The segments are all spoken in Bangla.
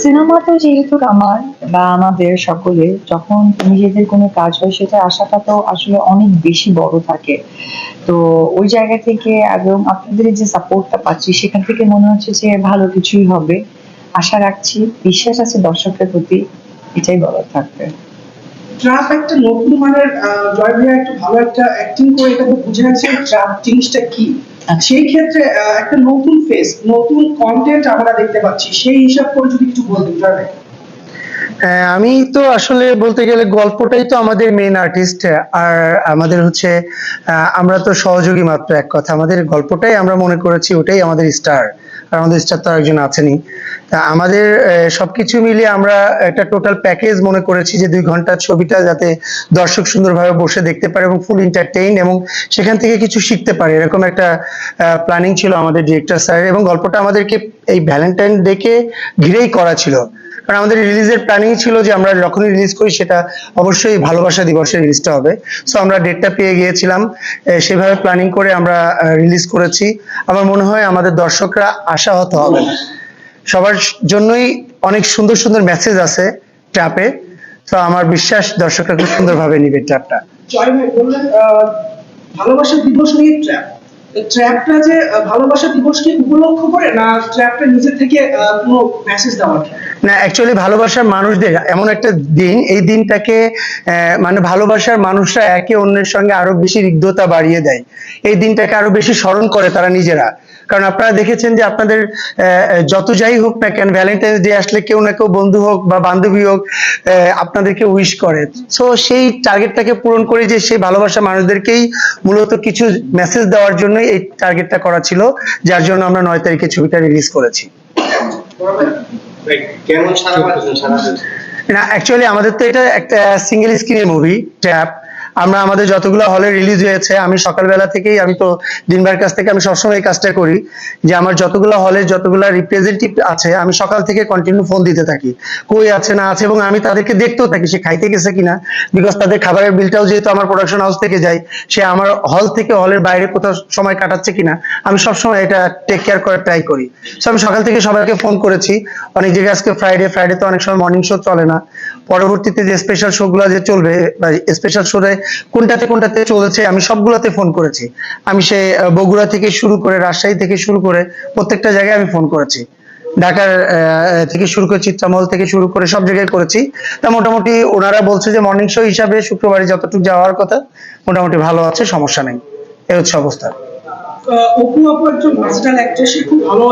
সিনেমা তো যেহেতু আমার বা আমাদের সকলে যখন নিজেদের কোনো কাজ হয় সেটা আশাটা তো আসলে অনেক বেশি বড় থাকে। তো ওই জায়গা থেকে এবং আপনাদের যে সাপোর্টটা পাচ্ছি, সেখান থেকে মনে হচ্ছে যে ভালো কিছুই হবে। আশা রাখছি, বিশ্বাস আছে দর্শকের প্রতি, এটাই বলার থাকবে। ট্রাপ একটা নতুন মানের জয় ভাইয়া একটা ভালো একটা অ্যাক্টিং করে এটাকে বুঝে গেছে ট্রাপ জিনিসটা কি। আচ্ছা। সেই ক্ষেত্রে একটা নতুন ফেস নতুন কন্টেন্ট আমরা দেখতে পাচ্ছি। সেই হিসাব করে যদি কিছু বলতেন জয় ভাই। হ্যাঁ, আমি তো আসলে বলতে গেলে গল্পটাই তো আমাদের মেন আর্টিস্ট আর আমাদের হচ্ছে আহ, আমরা তো সহযোগী মাত্র এক কথা। আমাদের গল্পটাই আমরা মনে করেছি ওটাই আমাদের স্টার আমাদের স্টার তো একজন আছেনই। তা আমাদের সবকিছু মিলিয়ে আমরা একটা টোটাল প্যাকেজ মনে করেছি যে দুই ঘণ্টার ছবিটা যাতে দর্শক সুন্দরভাবে বসে দেখতে পারে এবং ফুল এন্টারটেইন এবং সেখান থেকে কিছু শিখতে পারে। এরকম একটা প্ল্যানিং ছিল আমাদের ডিরেক্টর স্যার এবং গল্পটা আমাদেরকে এই ভ্যালেন্টাইন ডেকে ঘিরেই করা ছিল। কারণ আমাদের রিলিজের প্ল্যানিং ছিল যে আমরা যখনই রিলিজ করি সেটা অবশ্যই ভালোবাসা দিবসে রিলিজটা হবে। সো আমরা ডেটটা পেয়ে গিয়েছিলাম। সেভাবে প্ল্যানিং করে আমরা রিলিজ করেছি। আমার মনে হয় আমাদের দর্শকরা আশাহত হবে সবার জন্যই অনেক সুন্দর সুন্দর মেসেজ আছে ট্র্যাপে তো আমার বিশ্বাস দর্শকরা খুব সুন্দরভাবে নিবে আহ, ভালোবাসা দিবস নিয়ে ট্র্যাপ ট্র্যাপটা যে ভালোবাসা দিবসকে উপলক্ষ করে না ট্র্যাপটা নিজে থেকে কোনো মেসেজ দেওয়ার? না অ্যাকচুয়ালি ভালোবাসার মানুষদের এমন একটা দিন, এই দিনটাকে মানে ভালোবাসার মানুষরা একে অন্যের সঙ্গে আরও বেশি রিগ্ধতা বাড়িয়ে দেয়। এই দিনটাকে আরও বেশি স্মরণ করে তারা নিজেরা। কারণ আপনারা দেখেছেন যে আপনাদের যত যাই হোক না কেন ভ্যালেন্টাইন্স ডে আসলে কেউ না কেউ বন্ধু হোক বা বান্ধবী হোক আপনাদেরকে উইশ করে। সো সেই টার্গেটটাকে পূরণ করে যে সেই ভালোবাসা মানুষদেরকেই মূলত কিছু মেসেজ দেওয়ার জন্য এই টার্গেটটা করা ছিল, যার জন্য আমরা নয় তারিখে ছবিটা রিলিজ করেছি। কেমন সারা সারা না অ্যাকচুয়ালি আমাদের তো এটা একটা সিঙ্গেল স্ক্রিনের মুভি ট্র্যাপ আমরা আমাদের যতগুলো হলে রিলিজ হয়েছে, আমি সকালবেলা থেকেই, আমি তো দিনবার কাছ থেকে, আমি সবসময় এই কাজটা করি, যে আমার যতগুলো হলে যতগুলো রিপ্রেজেন্টেটিভ আছে, আমি সকাল থেকে কন্টিনিউ ফোন দিতে থাকি। কই আছে, না আছে, এবং আমি তাদেরকে দেখতেও থাকি, সে খাইতে গেছে কিনা বিকজ তাদের খাবারের বিলটাও যেহেতু আমার প্রোডাকশন হাউস থেকে যায়, সে আমার হল থেকে হলের বাইরে কোথাও সময় কাটাচ্ছে কিনা, আমি সবসময় এটা টেক কেয়ার করার ট্রাই করি। সো আমি সকাল থেকে সবাইকে ফোন করেছি। অনেক জায়গায় আজকে ফ্রাইডে ফ্রাইডে তো অনেক সময় মর্নিং শো চলে না। পরবর্তীতে যে স্পেশাল শো গুলো যে চলবে, বা স্পেশাল শোতে কোনটাতে কোনটাতে চলেছে, আমি সবগুলোতে ফোন করেছি। আমি সে বগুড়া থেকে শুরু করে রাজশাহী থেকে শুরু করে প্রত্যেকটা জায়গায় আমি ফোন করেছি। ঢাকার থেকে শুরু করে চিত্রামল থেকে শুরু করে সব জায়গায় করেছি। তা মোটামুটি ওনারা বলছে যে মর্নিং শো হিসাবে শুক্রবারে যতটুকু যাওয়ার কথা, মোটামুটি ভালো আছে, সমস্যা নেই। এ হচ্ছে অবস্থা। অপু একজন খুব ভালো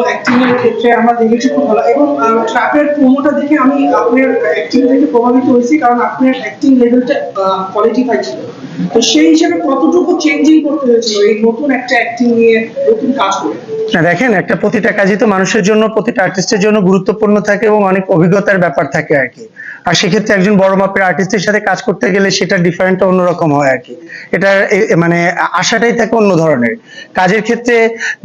ক্ষেত্রে দেখেছি, খুব ভালো। এবং ট্র্যাপের প্রোমোটা দেখে আমি আপনার অ্যাক্টিং দেখে প্রভাবিত হয়েছি, কারণ আপনার অ্যাক্টিং লেভেলটা ছিল। তো সেই হিসেবে কতটুকু চেঞ্জিং করতে হয়েছিল এই নতুন একটা অ্যাক্টিং নিয়ে, নতুন কাজ করে? দেখেন, একটা প্রতিটা কাজই তো মানুষের জন্য, প্রতিটা আর্টিস্টের জন্য গুরুত্বপূর্ণ থাকে এবং অনেক অভিজ্ঞতার ব্যাপার থাকে আর কি। আর সেক্ষেত্রে একজন বড় মাপের আর্টিস্টের সাথে কাজ করতে গেলে সেটা ডিফারেন্টটা অন্যরকম হয় আর কি এটা মানে আশাটাই থাকে অন্য ধরনের। কাজের ক্ষেত্রে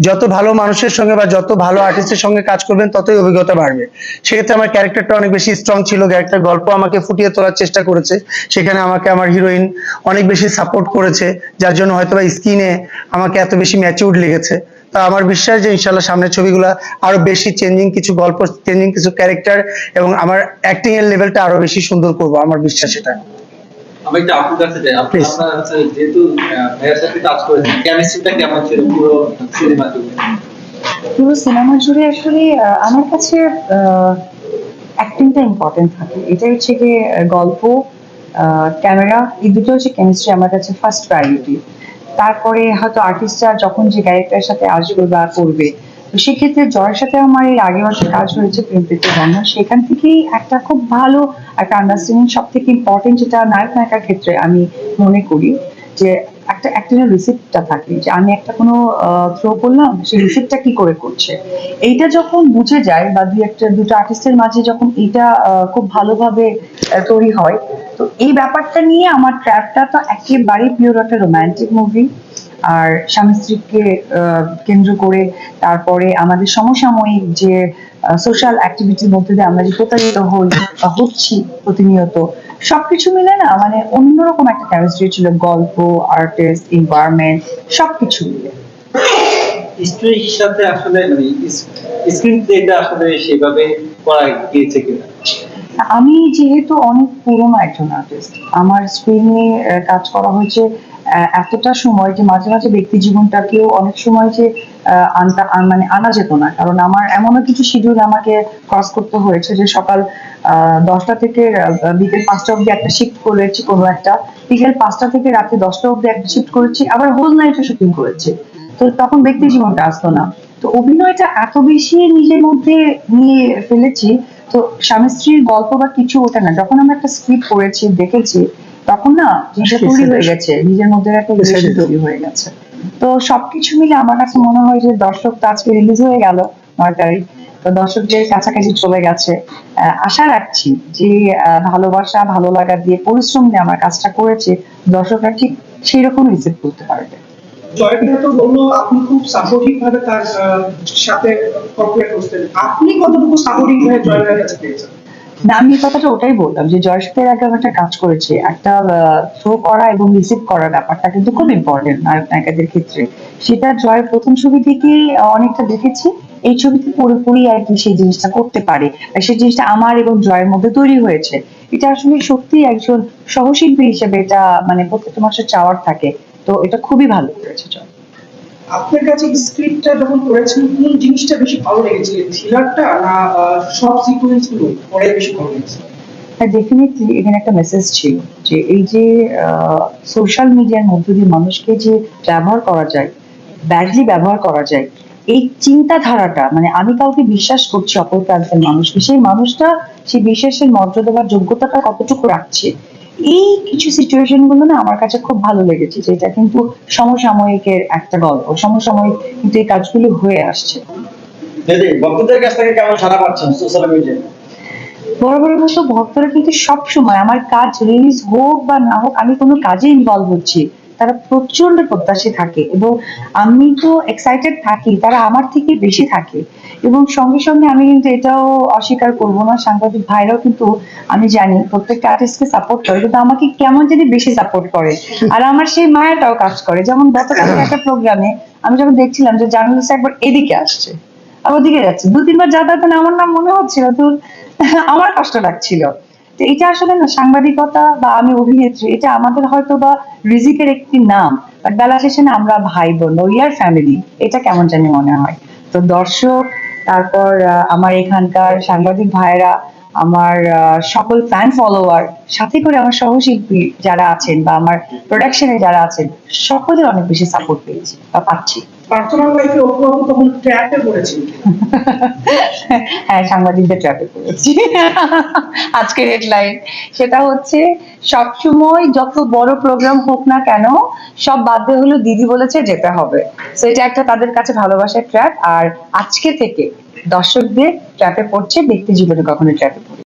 যত ভালো মানুষের সঙ্গে বা যত ভালো আর্টিস্টের সঙ্গে কাজ করবেন, ততই অভিজ্ঞতা বাড়বে। সেক্ষেত্রে আমার ক্যারেক্টারটা অনেক বেশি স্ট্রং ছিল ক্যারেক্টার গল্প আমাকে ফুটিয়ে তোলার চেষ্টা করেছে। সেখানে আমাকে আমার হিরোইন অনেক বেশি সাপোর্ট করেছে, যার জন্য হয়তো বা স্কিনে আমাকে এত বেশি ম্যাচিউর লেগেছে। আমার বিশ্বাস যে ইনশাল্লাহ সামনের ছবিগুলো আরও বেশি চেঞ্জিং কিছু গল্প চেঞ্জিং কিছু ক্যারেক্টার এবং আমার অ্যাক্টিং এর লেভেলটা আরও বেশি সুন্দর করব আমার বিশ্বাস এটা। আমি একটু আপুর কাছে যাই। আপনার হচ্ছে যেহেতু ভাইয়ের সাথে কাজ করেছেন কেমিস্ট্রিটা কেমন ছিল পুরো সিনেমা জুড়ে? পুরো সিনেমা জুড়ে আসলে আমার কাছে অ্যাক্টিংটা ইম্পর্টেন্ট থাকে। এটা হচ্ছে কি গল্প ক্যামেরা এই দুটো হচ্ছে কেমিস্ট্রি আমার কাছে ফার্স্ট প্রায়োরিটি তারপরে হয়তো আর্টিস্টরা যখন যে ক্যারেক্টারের সাথে আসবে বা করবে, তো সেক্ষেত্রে জয়ের সাথে আমার এর আগে বছর কাজ হয়েছে প্রেম পেতে সেখান থেকেই একটা খুব ভালো একটা আন্ডারস্ট্যান্ডিং সব থেকে ইম্পর্টেন্ট যেটা নায়ক নায়িকার ক্ষেত্রে আমি মনে করি যে একটা রিসিপ্টটা থাকে যে আমি একটা কোনো থ্রো করলাম সেই রিসিপ্টটা কি করে করছে? এইটা যখন বুঝে যায় বা দুই একটা দুটো আর্টিস্টের মাঝে যখন আহ, খুব ভালোভাবে তৈরি হয় তো এই ব্যাপারটা নিয়ে আমার ট্র্যাপটা তো একেবারেই পিওর একটা রোমান্টিক মুভি আর স্বামী স্ত্রীকে কেন্দ্র করে তারপরে আমাদের সমসাময়িক যে সোশ্যাল অ্যাক্টিভিটির মধ্যে দিয়ে আমরা যে প্রতারিত হই হচ্ছি প্রতিনিয়ত সবকিছু মিলে না মানে অন্যরকম একটা কেমিস্ট্রি ছিল গল্প আর্টিস্ট এনভায়রনমেন্ট সবকিছু মিলে। স্টোরি হিসাবে আসলে মানে স্ক্রিন প্লেটা আসলে সেভাবে করা গিয়েছে কিনা? আমি যেহেতু অনেক পুরনো একজন আর্টিস্ট আমার স্ক্রিনে কাজ করা হয়েছে এতটা সময় যে মাঝে মাঝে ব্যক্তি জীবনটাকেও অনেক সময় যে মানে আনা যেত না। কারণ আমার এমনও কিছু শিডিউল আমাকে ক্রস করতে হয়েছে যে সকাল দশটা থেকে বিকেল পাঁচটা অব্দি একটা শিফট করেছি কোনো একটা। বিকেল পাঁচটা থেকে রাতে দশটা অব্দি একটা শিফট করেছি, আবার হোল নাইটে শুটিং করেছি। তো তখন ব্যক্তি জীবনটা আসতো না। তো অভিনয়টা এত বেশি নিজের মধ্যে নিয়ে ফেলেছি, তো স্বামী স্ত্রীর গল্প বা কিছু ওটা না। যখন আমরা একটা স্ক্রিপ্ট পড়েছি, দেখেছি তখন না জিনিসটা তৈরি হয়ে গেছে নিজের মধ্যে একটা রিলেশন তৈরি হয়ে গেছে। তো সবকিছু মিলে আমার কাছে মনে হয় যে দর্শক তো আজকে রিলিজ হয়ে গেল নয় তারিখ তো দর্শকদের কাছাকাছি চলে গেছে। আশা রাখছি যে ভালোবাসা ভালো লাগা দিয়ে পরিশ্রম দিয়ে আমার কাজটা করেছে দর্শকরা ঠিক সেই রকম রিসিভ করতে পারবে। জয়প্রিয়া তো বলল আপনি খুব সাপোর্টিভ ভাবে তার সাথে কর্পোরেট করতেন আপনি কতটুকু সাপোর্টিভ ভাবে জয়প্রিয়ার কাছে পেয়েছেন? না আমি কথাটা ওটাই বললাম যে আগে একটা কাজ করেছি একটা থ্রো করা এবং রিসিভ করার ব্যাপারটা কিন্তু খুব ইম্পর্টেন্ট ক্ষেত্রে। সেটা জয়ের প্রথম ছবি আহ, অনেকটা দেখেছি। এই ছবিতে পুরোপুরি আর কি সেই জিনিসটা করতে পারে। সেই জিনিসটা আমার এবং জয়ের মধ্যে তৈরি হয়েছে। এটা আসলে সত্যি একজন সহশিল্পী হিসেবে এটা মানে প্রত্যেকটা মানুষের চাওয়ার থাকে। তো এটা খুবই ভালো করেছে জয়। আপনার কাছে স্ক্রিপ্টটা যখন করেছেন কোন জিনিসটা বেশি ভালো লেগেছে থ্রিলারটা না সব সিকোয়েন্সগুলো? পরে বেশি ভালো লেগেছে। হ্যাঁ ডেফিনেটলি এখানে একটা মেসেজ ছিল যে, এই যে সোশ্যাল মিডিয়ার মধ্য দিয়ে মানুষকে যে ব্যবহার করা যায় ব্যাডলি ব্যবহার করা যায়, এই চিন্তাধারাটা মানে আমি কাউকে বিশ্বাস করছি অপর প্রান্তের মানুষকে, সেই মানুষটা সেই বিশ্বাসের মর্যাদা বা যোগ্যতাটা কতটুকু রাখছে এই কিছু সিচুয়েশনগুলো না আমার কাছে খুব ভালো লেগেছে যেটা কিন্তু সমসাময়িকের একটা গল্প। সমসাময়িক কিন্তু এই কাজগুলো হয়ে আসছে। ভক্তদের কাছ থেকে কেমন সারা পাচ্ছেন সোশ্যাল মিডিয়ায় বড় বড় ভক্তরা কিন্তু সব সময় আমার কাজ রিলিজ হোক বা না হোক আমি কোনো কাজে ইনভলভ হচ্ছি তারা প্রচণ্ড প্রত্যাশী থাকে এবং আমি তো এক্সাইটেড থাকি তারা আমার থেকে বেশি থাকে। এবং সঙ্গে সঙ্গে আমি কিন্তু এটাও অস্বীকার করব না। সাংবাদিক ভাইরাও কিন্তু আমি জানি প্রত্যেকটা আর্টিস্টকে সাপোর্ট করে কিন্তু আমাকে কেমন যদি বেশি সাপোর্ট করে। আর আমার সেই মায়াটাও কাজ করে। যেমন গতকাল একটা প্রোগ্রামে আমি যখন দেখছিলাম যে জার্নালিস্ট একবার এদিকে আসছে আর ওদিকে যাচ্ছে দু তিনবার যাতায়াত না আমার নাম মনে হচ্ছিল তো আমার কষ্ট লাগছিল। তো এটা আসলে না সাংবাদিকতা বা আমি অভিনেত্রী এটা আমাদের হয়তো বা রিজিকের একটি নাম বাট বেলা শেষে না আমরা ভাই বোন উই আর ফ্যামিলি এটা কেমন জানি মনে হয়। তো দর্শক তারপর আমার এখানকার সাংবাদিক ভাইরা আমার সকল ফ্যান ফলোয়ার সাথে করে আমার সহশিল্পী যারা আছেন বা আমার প্রোডাকশনে যারা আছেন, সকলের অনেক বেশি সাপোর্ট পেয়েছি বা পাচ্ছি। পার্সোনাল লাইফে অপু তখন ট্র্যাপে পড়েছেন হ্যাঁ সাংবাদিকদের ট্রাফিক করেছি আজকের হেডলাইন সেটা হচ্ছে, সবসময় যত বড় প্রোগ্রাম হোক না কেন, সব বাদ দিয়ে হলো দিদি বলেছে যেতে হবে। এটা একটা তাদের কাছে ভালোবাসার ট্র্যাপ আর আজকে থেকে দর্শকদের ট্র্যাপে পড়ছে, ব্যক্তি জীবনে কখনো ট্র্যাপে